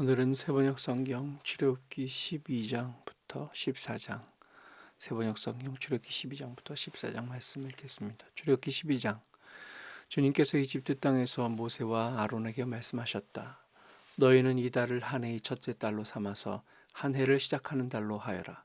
오늘은 세번역 성경 출애굽기 12장부터 14장 세번역 성경 출애굽기 12장부터 14장 말씀 읽겠습니다. 출애굽기 12장 주님께서 이집트 땅에서 모세와 아론에게 말씀하셨다. 너희는 이 달을 한 해의 첫째 달로 삼아서 한 해를 시작하는 달로 하여라.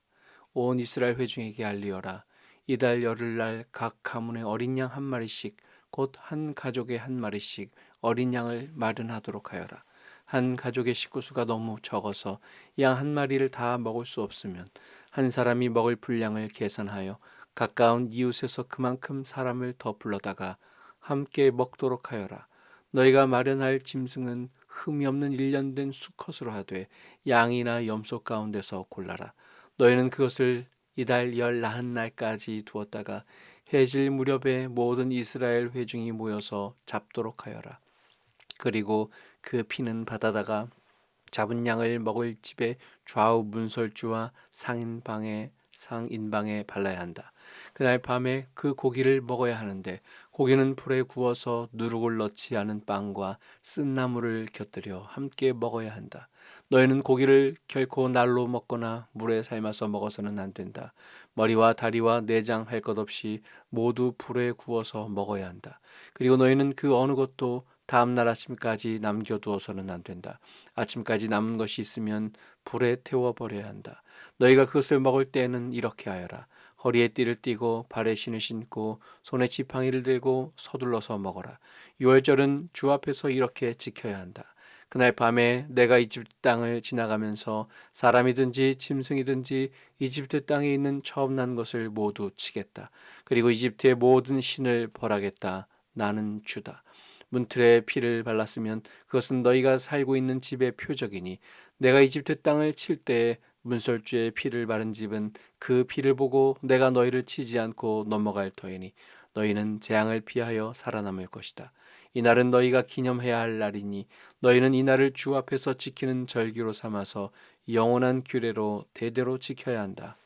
온 이스라엘 회중에게 알리어라. 이달 열흘날 각 가문의 어린 양 한 마리씩 곧 한 가족의 한 마리씩 어린 양을 마련하도록 하여라. 한 가족의 식구수가 너무 적어서 양 한 마리를 다 먹을 수 없으면 한 사람이 먹을 분량을 계산하여 가까운 이웃에서 그만큼 사람을 더 불러다가 함께 먹도록 하여라. 너희가 마련할 짐승은 흠이 없는 일련된 수컷으로 하되 양이나 염소 가운데서 골라라. 너희는 그것을 이달 열 나흔 날까지 두었다가 해질 무렵에 모든 이스라엘 회중이 모여서 잡도록 하여라. 그리고 그 피는 바다다가 잡은 양을 먹을 집의 좌우 문설주와 상인방에 상인방에 발라야 한다. 그날 밤에 그 고기를 먹어야 하는데 고기는 불에 구워서 누룩을 넣지 않은 빵과 쓴 나물을 곁들여 함께 먹어야 한다. 너희는 고기를 결코 날로 먹거나 물에 삶아서 먹어서는 안 된다. 머리와 다리와 내장 할 것 없이 모두 불에 구워서 먹어야 한다. 그리고 너희는 그 어느 것도 다음 날 아침까지 남겨두어서는 안 된다. 아침까지 남은 것이 있으면 불에 태워 버려야 한다. 너희가 그것을 먹을 때에는 이렇게 하여라. 허리에 띠를 띠고 발에 신을 신고 손에 지팡이를 들고 서둘러서 먹어라. 유월절은 주 앞에서 이렇게 지켜야 한다. 그날 밤에 내가 이집트 땅을 지나가면서 사람이든지 짐승이든지 이집트 땅에 있는 처음 난 것을 모두 치겠다. 그리고 이집트의 모든 신을 벌하겠다. 나는 주다. 문틀에 피를 발랐으면 그것은 너희가 살고 있는 집의 표적이니 내가 이집트 땅을 칠 때에 문설주에 피를 바른 집은 그 피를 보고 내가 너희를 치지 않고 넘어갈 터이니 너희는 재앙을 피하여 살아남을 것이다. 이날은 너희가 기념해야 할 날이니 너희는 이날을 주 앞에서 지키는 절기로 삼아서 영원한 규례로 대대로 지켜야 한다.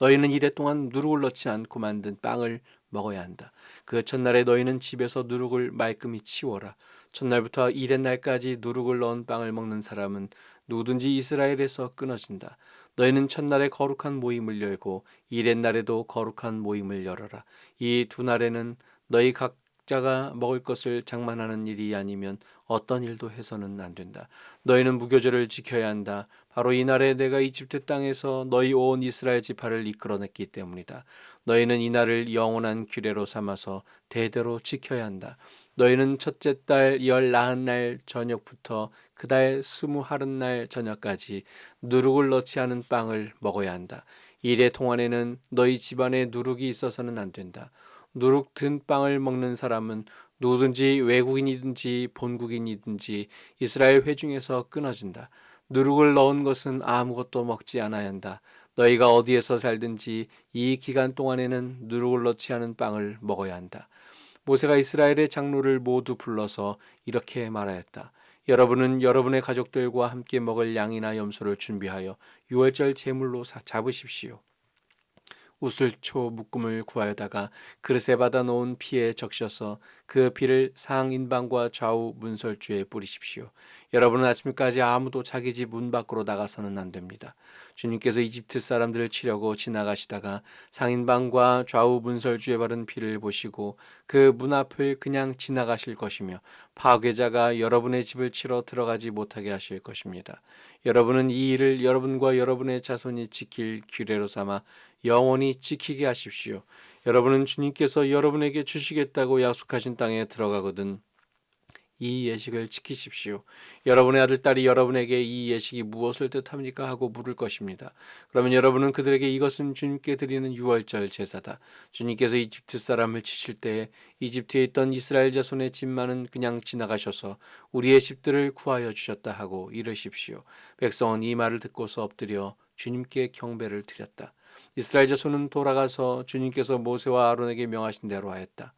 너희는 이래 동안 누룩을 넣지 않고 만든 빵을 먹어야 한다. 그 첫날에 너희는 집에서 누룩을 말끔히 치워라. 첫날부터 이렛 날까지 누룩을 넣은 빵을 먹는 사람은 누구든지 이스라엘에서 끊어진다. 너희는 첫날에 거룩한 모임을 열고 이렛 날에도 거룩한 모임을 열어라. 이 두 날에는 너희 각 자가 먹을 것을 장만하는 일이 아니면 어떤 일도 해서는 안 된다. 너희는 무교절을 지켜야 한다. 바로 이날에 내가 이집트 땅에서 너희 온 이스라엘 지파를 이끌어냈기 때문이다. 너희는 이 날을 영원한 규례로 삼아서 대대로 지켜야 한다. 너희는 첫째 달 열 나흔 날 저녁부터 그 달 스무 하른 날 저녁까지 누룩을 넣지 않은 빵을 먹어야 한다. 이래 동안에는 너희 집안에 누룩이 있어서는 안 된다. 누룩 든 빵을 먹는 사람은 누구든지 외국인이든지 본국인이든지 이스라엘 회중에서 끊어진다. 누룩을 넣은 것은 아무것도 먹지 않아야 한다. 너희가 어디에서 살든지 이 기간 동안에는 누룩을 넣지 않은 빵을 먹어야 한다. 모세가 이스라엘의 장로를 모두 불러서 이렇게 말하였다. 여러분은 여러분의 가족들과 함께 먹을 양이나 염소를 준비하여 유월절 제물로 잡으십시오. 우슬초 묶음을 구하여다가 그릇에 받아 놓은 피에 적셔서 그 피를 상인방과 좌우 문설주에 뿌리십시오. 여러분은 아침까지 아무도 자기 집 문 밖으로 나가서는 안 됩니다. 주님께서 이집트 사람들을 치려고 지나가시다가 상인방과 좌우 문설주에 바른 피를 보시고 그 문 앞을 그냥 지나가실 것이며 파괴자가 여러분의 집을 치러 들어가지 못하게 하실 것입니다. 여러분은 이 일을 여러분과 여러분의 자손이 지킬 규례로 삼아 영원히 지키게 하십시오. 여러분은 주님께서 여러분에게 주시겠다고 약속하신 땅에 들어가거든 이 예식을 지키십시오. 여러분의 아들, 딸이 여러분에게 이 예식이 무엇을 뜻합니까? 하고 물을 것입니다. 그러면 여러분은 그들에게 이것은 주님께 드리는 유월절 제사다. 주님께서 이집트 사람을 치실 때에 이집트에 있던 이스라엘 자손의 집만은 그냥 지나가셔서 우리의 집들을 구하여 주셨다 하고 이르십시오. 백성은 이 말을 듣고서 엎드려 주님께 경배를 드렸다. 이스라엘 자손은 돌아가서 주님께서 모세와 아론에게 명하신 대로 하였다.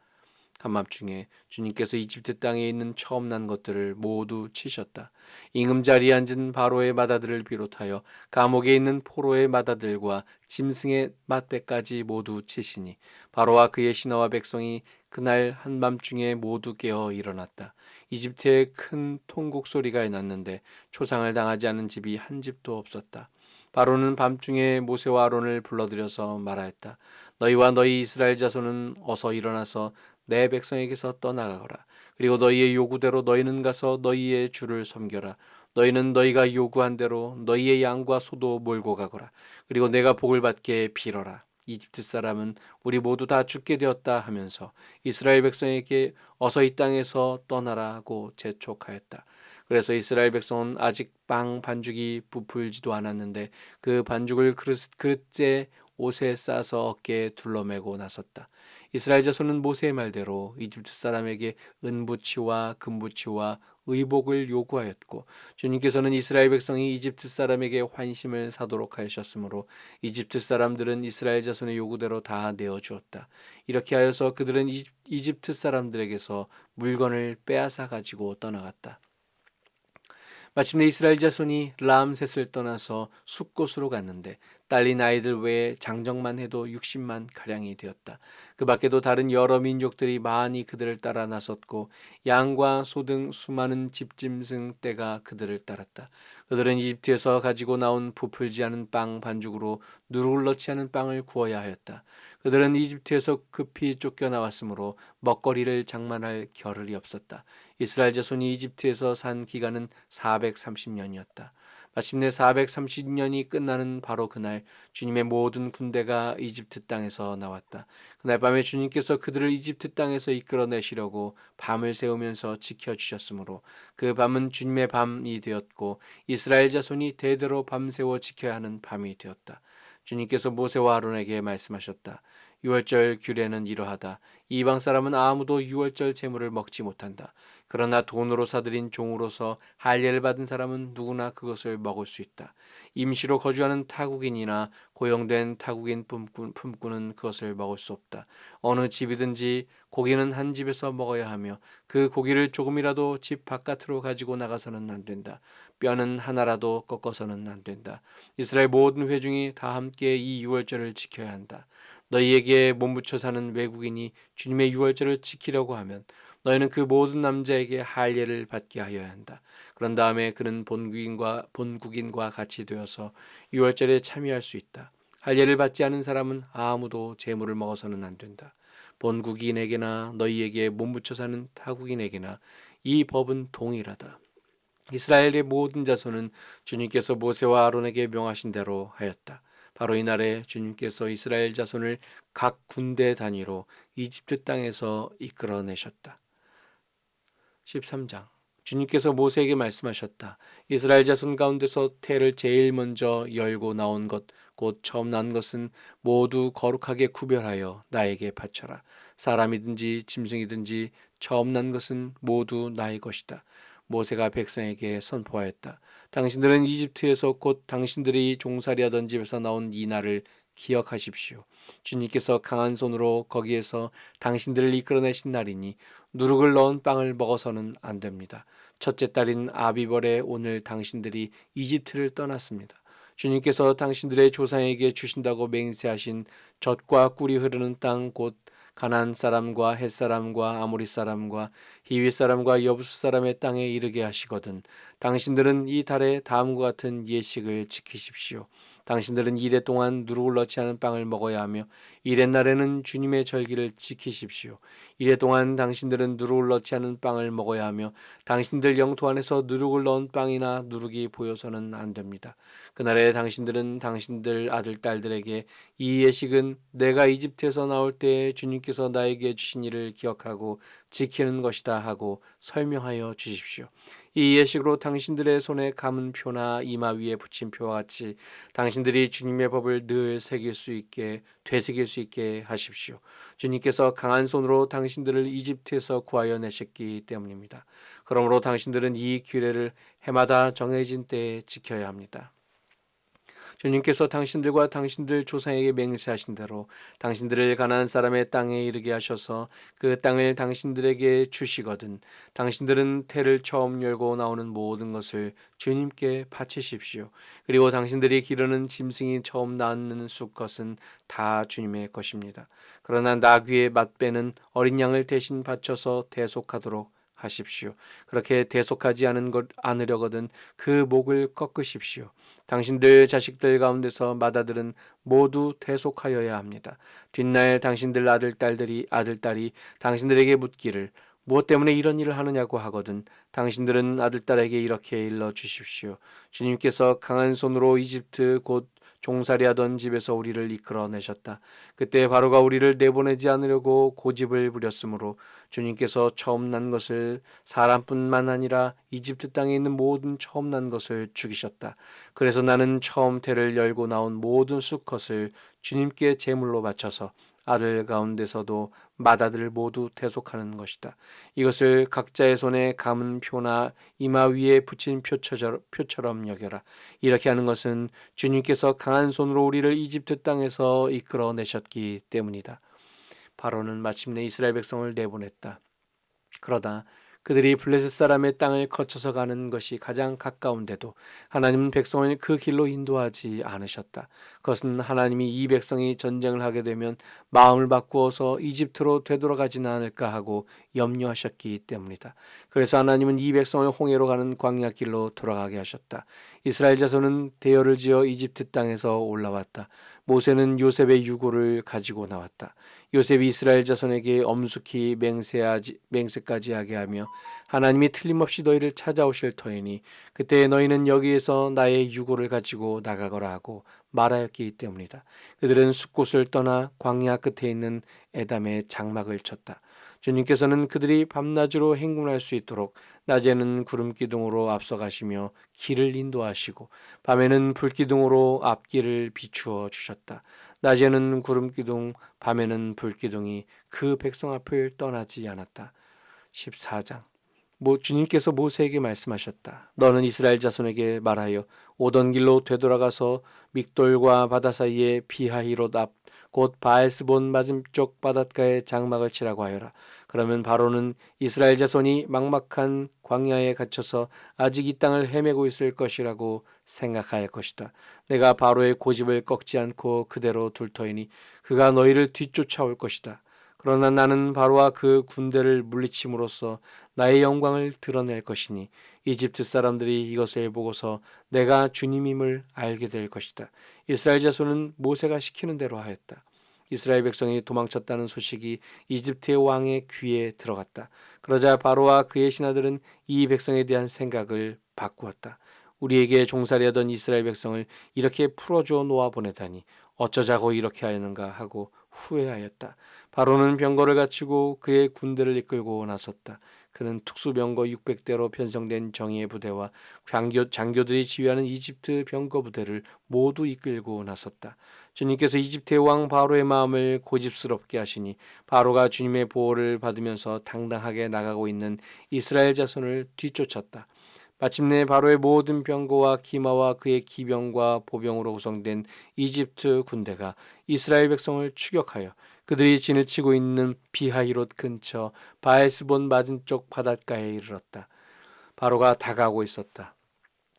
한밤중에 주님께서 이집트 땅에 있는 처음 난 것들을 모두 치셨다. 임금 자리에 앉은 바로의 마다들을 비롯하여 감옥에 있는 포로의 마다들과 짐승의 맛배까지 모두 치시니 바로와 그의 신하와 백성이 그날 한밤중에 모두 깨어 일어났다. 이집트에 큰 통곡 소리가 났는데 초상을 당하지 않은 집이 한 집도 없었다. 바로는 밤중에 모세와 아론을 불러들여서 말하였다. 너희와 너희 이스라엘 자손은 어서 일어나서 내 백성에게서 떠나가거라. 그리고 너희의 요구대로 너희는 가서 너희의 주를 섬겨라. 너희는 너희가 요구한 대로 너희의 양과 소도 몰고 가거라. 그리고 내가 복을 받게 빌어라. 이집트 사람은 우리 모두 다 죽게 되었다 하면서 이스라엘 백성에게 어서 이 땅에서 떠나라고 재촉하였다. 그래서 이스라엘 백성은 아직 빵 반죽이 부풀지도 않았는데 그 반죽을 그릇, 그릇째 옷에 싸서 어깨에 둘러매고 나섰다. 이스라엘 자손은 모세의 말대로 이집트 사람에게 은부치와 금부치와 의복을 요구하였고 주님께서는 이스라엘 백성이 이집트 사람에게 환심을 사도록 하셨으므로 이집트 사람들은 이스라엘 자손의 요구대로 다 내어 주었다. 이렇게 하여서 그들은 이집트 사람들에게서 물건을 빼앗아 가지고 떠나갔다. 마침내 이스라엘 자손이 람셋을 떠나서 숲곳으로 갔는데 딸린 아이들 외에 장정만 해도 60만 가량이 되었다. 그 밖에도 다른 여러 민족들이 많이 그들을 따라 나섰고 양과 소 등 수많은 집짐승 떼가 그들을 따랐다. 그들은 이집트에서 가지고 나온 부풀지 않은 빵 반죽으로 누룩을 넣지 않은 빵을 구워야 하였다. 그들은 이집트에서 급히 쫓겨나왔으므로 먹거리를 장만할 겨를이 없었다. 이스라엘 자손이 이집트에서 산 기간은 430년이었다. 마침내 430년이 끝나는 바로 그날 주님의 모든 군대가 이집트 땅에서 나왔다. 그날 밤에 주님께서 그들을 이집트 땅에서 이끌어내시려고 밤을 새우면서 지켜주셨으므로 그 밤은 주님의 밤이 되었고 이스라엘 자손이 대대로 밤새워 지켜야 하는 밤이 되었다. 주님께서 모세와 아론에게 말씀하셨다. 유월절 규례는 이러하다. 이방 사람은 아무도 유월절 제물을 먹지 못한다. 그러나 돈으로 사들인 종으로서 할례를 받은 사람은 누구나 그것을 먹을 수 있다. 임시로 거주하는 타국인이나 고용된 타국인 품꾼, 은 그것을 먹을 수 없다. 어느 집이든지 고기는 한 집에서 먹어야 하며 그 고기를 조금이라도 집 바깥으로 가지고 나가서는 안 된다. 뼈는 하나라도 꺾어서는 안 된다. 이스라엘 모든 회중이 다 함께 이 유월절을 지켜야 한다. 너희에게 몸붙여 사는 외국인이 주님의 유월절을 지키려고 하면 너희는 그 모든 남자에게 할례를 받게 하여야 한다. 그런 다음에 그는 본국인과 본국인과 같이 되어서 유월절에 참여할 수 있다. 할례를 받지 않은 사람은 아무도 재물을 먹어서는 안 된다. 본국인에게나 너희에게 몸붙여 사는 타국인에게나 이 법은 동일하다. 이스라엘의 모든 자손은 주님께서 모세와 아론에게 명하신 대로 하였다. 바로 이날에 주님께서 이스라엘 자손을 각 군대 단위로 이집트 땅에서 이끌어내셨다. 13장 주님께서 모세에게 말씀하셨다. 이스라엘 자손 가운데서 태를 제일 먼저 열고 나온 것, 곧 처음 난 것은 모두 거룩하게 구별하여 나에게 바쳐라. 사람이든지 짐승이든지 처음 난 것은 모두 나의 것이다. 모세가 백성에게 선포하였다. 당신들은 이집트에서 곧 당신들이 종살이하던 집에서 나온 이 날을 기억하십시오. 주님께서 강한 손으로 거기에서 당신들을 이끌어내신 날이니 누룩을 넣은 빵을 먹어서는 안 됩니다. 첫째 딸인 아비벌에 오늘 당신들이 이집트를 떠났습니다. 주님께서 당신들의 조상에게 주신다고 맹세하신 젖과 꿀이 흐르는 땅 곧 가나안 사람과 헷 사람과 아모리 사람과 히위 사람과 여부수 사람의 땅에 이르게 하시거든 당신들은 이 달에 다음과 같은 예식을 지키십시오. 당신들은 이래 동안 누룩을 넣지 않은 빵을 먹어야 하며 이래 날에는 주님의 절기를 지키십시오. 이래 동안 당신들은 누룩을 넣지 않은 빵을 먹어야 하며 당신들 영토 안에서 누룩을 넣은 빵이나 누룩이 보여서는 안 됩니다. 그날에 당신들은 당신들 아들 딸들에게 이 예식은 내가 이집트에서 나올 때 주님께서 나에게 주신 일을 기억하고 지키는 것이다 하고 설명하여 주십시오. 이 예식으로 당신들의 손에 감은 표나 이마 위에 붙인 표와 같이 당신들이 주님의 법을 늘 새길 수 있게 되새길 수 있게 하십시오. 주님께서 강한 손으로 당신들을 이집트에서 구하여 내셨기 때문입니다. 그러므로 당신들은 이 규례를 해마다 정해진 때에 지켜야 합니다. 주님께서 당신들과 당신들 조상에게 맹세하신 대로 당신들을 가나안 사람의 땅에 이르게 하셔서 그 땅을 당신들에게 주시거든 당신들은 태를 처음 열고 나오는 모든 것을 주님께 바치십시오. 그리고 당신들이 기르는 짐승이 처음 낳는 수것은 다 주님의 것입니다. 그러나 나귀의 맛배는 어린 양을 대신 바쳐서 대속하도록 하십시오. 그렇게 대속하지 않은 것 않으려거든 그 목을 꺾으십시오. 당신들 자식들 가운데서 맏아들은 모두 대속하여야 합니다. 뒷날 당신들 아들 딸들이 아들 딸이 당신들에게 묻기를 무엇 때문에 이런 일을 하느냐고 하거든 당신들은 아들 딸에게 이렇게 일러 주십시오. 주님께서 강한 손으로 이집트 곧 종살이하던 집에서 우리를 이끌어내셨다. 그때 바로가 우리를 내보내지 않으려고 고집을 부렸으므로 주님께서 처음 난 것을 사람뿐만 아니라 이집트 땅에 있는 모든 처음 난 것을 죽이셨다. 그래서 나는 처음 태를 열고 나온 모든 수컷을 주님께 제물로 바쳐서 아들 가운데서도 맏아들 모두 대속하는 것이다. 이것을 각자의 손에 감은 표나 이마 위에 붙인 표처럼 여겨라. 이렇게 하는 것은 주님께서 강한 손으로 우리를 이집트 땅에서 이끌어내셨기 때문이다. 바로는 마침내 이스라엘 백성을 내보냈다. 그러다 그들이 블레셋 사람의 땅을 거쳐서 가는 것이 가장 가까운데도 하나님은 백성을 그 길로 인도하지 않으셨다. 그것은 하나님이 이 백성이 전쟁을 하게 되면 마음을 바꾸어서 이집트로 되돌아가지는 않을까 하고 염려하셨기 때문이다. 그래서 하나님은 이 백성을 홍해로 가는 광야 길로 돌아가게 하셨다. 이스라엘 자손은 대열을 지어 이집트 땅에서 올라왔다. 모세는 요셉의 유고를 가지고 나왔다. 요셉이 이스라엘 자손에게 엄숙히 맹세하지, 맹세까지 하게 하며 하나님이 틀림없이 너희를 찾아오실 터이니 그때 너희는 여기에서 나의 유고를 가지고 나가거라 하고 말하였기 때문이다. 그들은 숲곳을 떠나 광야 끝에 있는 에담의 장막을 쳤다. 주님께서는 그들이 밤낮으로 행군할 수 있도록 낮에는 구름 기둥으로 앞서가시며 길을 인도하시고 밤에는 불 기둥으로 앞길을 비추어 주셨다. 낮에는 구름 기둥, 밤에는 불 기둥이 그 백성 앞을 떠나지 않았다. 14장 모, 주님께서 모세에게 말씀하셨다. 너는 이스라엘 자손에게 말하여 오던 길로 되돌아가서 믹돌과 바다 사이에 비하히롯 앞 곧 바알스본 맞은쪽 바닷가에 장막을 치라고 하여라. 그러면 바로는 이스라엘 자손이 막막한 광야에 갇혀서 아직 이 땅을 헤매고 있을 것이라고 생각할 것이다. 내가 바로의 고집을 꺾지 않고 그대로 둘 터이니 그가 너희를 뒤쫓아올 것이다. 그러나 나는 바로와 그 군대를 물리침으로써 나의 영광을 드러낼 것이니 이집트 사람들이 이것을 보고서 내가 주님임을 알게 될 것이다. 이스라엘 자손은 모세가 시키는 대로 하였다. 이스라엘 백성이 도망쳤다는 소식이 이집트의 왕의 귀에 들어갔다. 그러자 바로와 그의 신하들은 이 백성에 대한 생각을 바꾸었다. 우리에게 종살이하던 이스라엘 백성을 이렇게 풀어주어 놓아 보내다니 어쩌자고 이렇게 하였는가 하고 후회하였다. 바로는 병거를 갖추고 그의 군대를 이끌고 나섰다. 그는 특수병거 600대로 편성된 정의의 부대와 장교, 장교들이 지휘하는 이집트 병거 부대를 모두 이끌고 나섰다. 주님께서 이집트의 왕 바로의 마음을 고집스럽게 하시니 바로가 주님의 보호를 받으면서 당당하게 나가고 있는 이스라엘 자손을 뒤쫓았다. 마침내 바로의 모든 병거와 기마와 그의 기병과 보병으로 구성된 이집트 군대가 이스라엘 백성을 추격하여 그들이 진을 치고 있는 비하이롯 근처 바에스본 맞은쪽 바닷가에 이르렀다. 바로가 다가오고 있었다.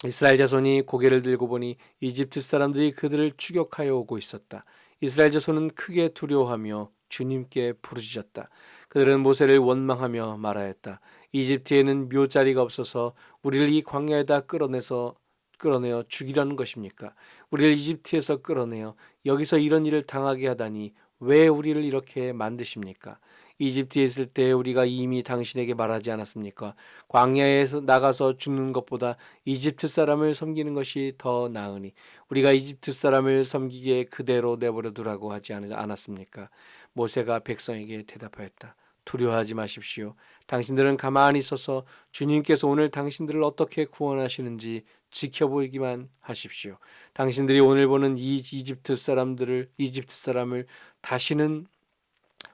이스라엘 자손이 고개를 들고 보니 이집트 사람들이 그들을 추격하여 오고 있었다. 이스라엘 자손은 크게 두려워하며 주님께 부르짖었다. 그들은 모세를 원망하며 말하였다. 이집트에는 묘자리가 없어서 우리를 이 광야에다 끌어내서 끌어내어 죽이려는 것입니까? 우리를 이집트에서 끌어내어 여기서 이런 일을 당하게 하다니 왜 우리를 이렇게 만드십니까? 이집트에 있을 때 우리가 이미 당신에게 말하지 않았습니까? 광야에서 나가서 죽는 것보다 이집트 사람을 섬기는 것이 더 나으니 우리가 이집트 사람을 섬기기에 그대로 내버려 두라고 하지 않았습니까? 모세가 백성에게 대답하였다. 두려워하지 마십시오. 당신들은 가만히 있어서 주님께서 오늘 당신들을 어떻게 구원하시는지 지켜보기만 하십시오. 당신들이 오늘 보는 이 이집트 사람들을 이집트 사람을 다시는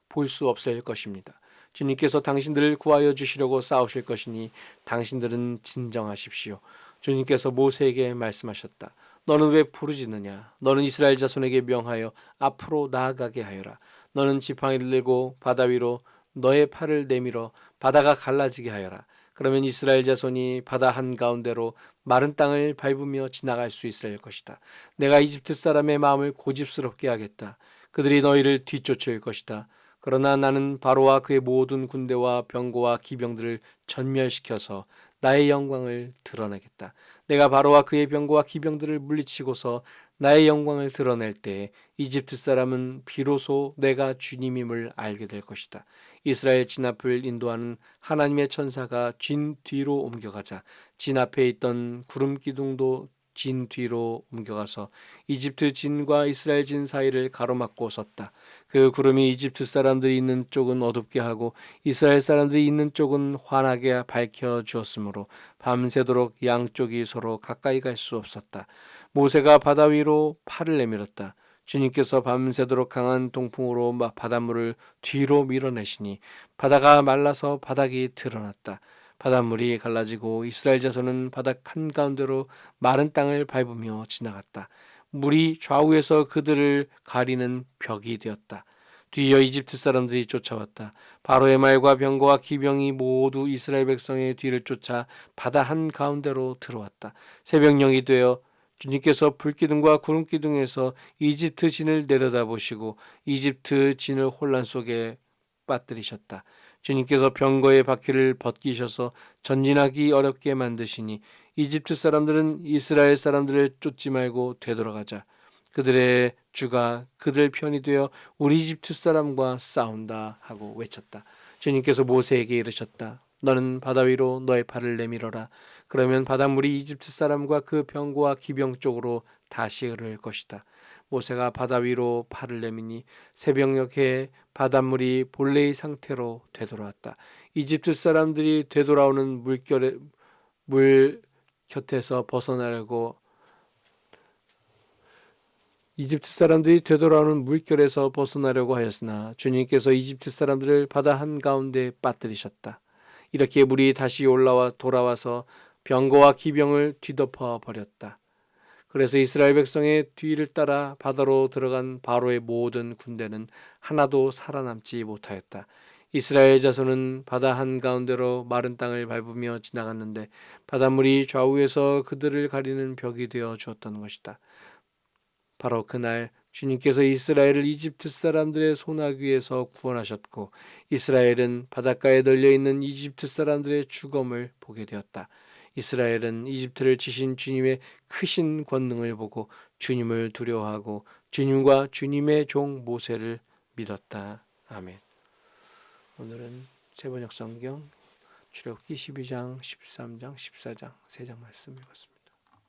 볼 수 없을 것입니다. 주님께서 당신들을 구하여 주시려고 싸우실 것이니 당신들은 진정하십시오. 주님께서 모세에게 말씀하셨다. 너는 왜 부르짖느냐? 너는 이스라엘 자손에게 명하여 앞으로 나아가게 하여라. 너는 지팡이를 들고 바다 위로 너의 팔을 내밀어 바다가 갈라지게 하여라. 그러면 이스라엘 자손이 바다 한가운데로 마른 땅을 밟으며 지나갈 수 있을 것이다. 내가 이집트 사람의 마음을 고집스럽게 하겠다. 그들이 너희를 뒤쫓을 것이다. 그러나 나는 바로와 그의 모든 군대와 병거와 기병들을 전멸시켜서 나의 영광을 드러내겠다. 내가 바로와 그의 병거와 기병들을 물리치고서 나의 영광을 드러낼 때 이집트 사람은 비로소 내가 주님임을 알게 될 것이다. 이스라엘 진 앞을 인도하는 하나님의 천사가 진 뒤로 옮겨가자 진 앞에 있던 구름 기둥도 진 뒤로 옮겨가서 이집트 진과 이스라엘 진 사이를 가로막고 섰다. 그 구름이 이집트 사람들이 있는 쪽은 어둡게 하고 이스라엘 사람들이 있는 쪽은 환하게 밝혀 주었으므로 밤새도록 양쪽이 서로 가까이 갈 수 없었다. 모세가 바다 위로 팔을 내밀었다. 주님께서 밤새도록 강한 동풍으로 바닷물을 뒤로 밀어내시니 바다가 말라서 바닥이 드러났다. 바닷물이 갈라지고 이스라엘 자손은 바닥 한가운데로 마른 땅을 밟으며 지나갔다. 물이 좌우에서 그들을 가리는 벽이 되었다. 뒤이어 이집트 사람들이 쫓아왔다. 바로의 말과 병거와 기병이 모두 이스라엘 백성의 뒤를 쫓아 바다 한 가운데로 들어왔다. 새벽녘이 되어 주님께서 불기둥과 구름기둥에서 이집트 진을 내려다보시고 이집트 진을 혼란 속에 빠뜨리셨다. 주님께서 병거의 바퀴를 벗기셔서 전진하기 어렵게 만드시니 이집트 사람들은 이스라엘 사람들을 쫓지 말고 되돌아가자. 그들의 주가 그들 편이 되어 우리 이집트 사람과 싸운다 하고 외쳤다. 주님께서 모세에게 이르셨다. 너는 바다 위로 너의 팔을 내밀어라. 그러면 바닷물이 이집트 사람과 그 병거와 기병 쪽으로 다시 흐를 것이다. 모세가 바다 위로 팔을 내미니 새벽녘에 바닷물이 본래의 상태로 되돌아왔다. 이집트 사람들이 되돌아오는 물결에 물 곁에서 벗어나려고 이집트 사람들이 되돌아오는 물결에서 벗어나려고 하였으나 주님께서 이집트 사람들을 바다 한가운데 빠뜨리셨다. 이렇게 물이 다시 올라와 돌아와서 병거와 기병을 뒤덮어 버렸다. 그래서 이스라엘 백성의 뒤를 따라 바다로 들어간 바로의 모든 군대는 하나도 살아남지 못하였다. 이스라엘 자손은 바다 한가운데로 마른 땅을 밟으며 지나갔는데 바닷물이 좌우에서 그들을 가리는 벽이 되어 주었던 것이다. 바로 그날 주님께서 이스라엘을 이집트 사람들의 소나기에서 구원하셨고 이스라엘은 바닷가에 널려 있는 이집트 사람들의 죽음을 보게 되었다. 이스라엘은 이집트를 치신 주님의 크신 권능을 보고 주님을 두려워하고 주님과 주님의 종 모세를 믿었다. 아멘. 오늘은 세번역 성경 출애굽기 12장, 13장, 14장 세 장 말씀 읽었습니다.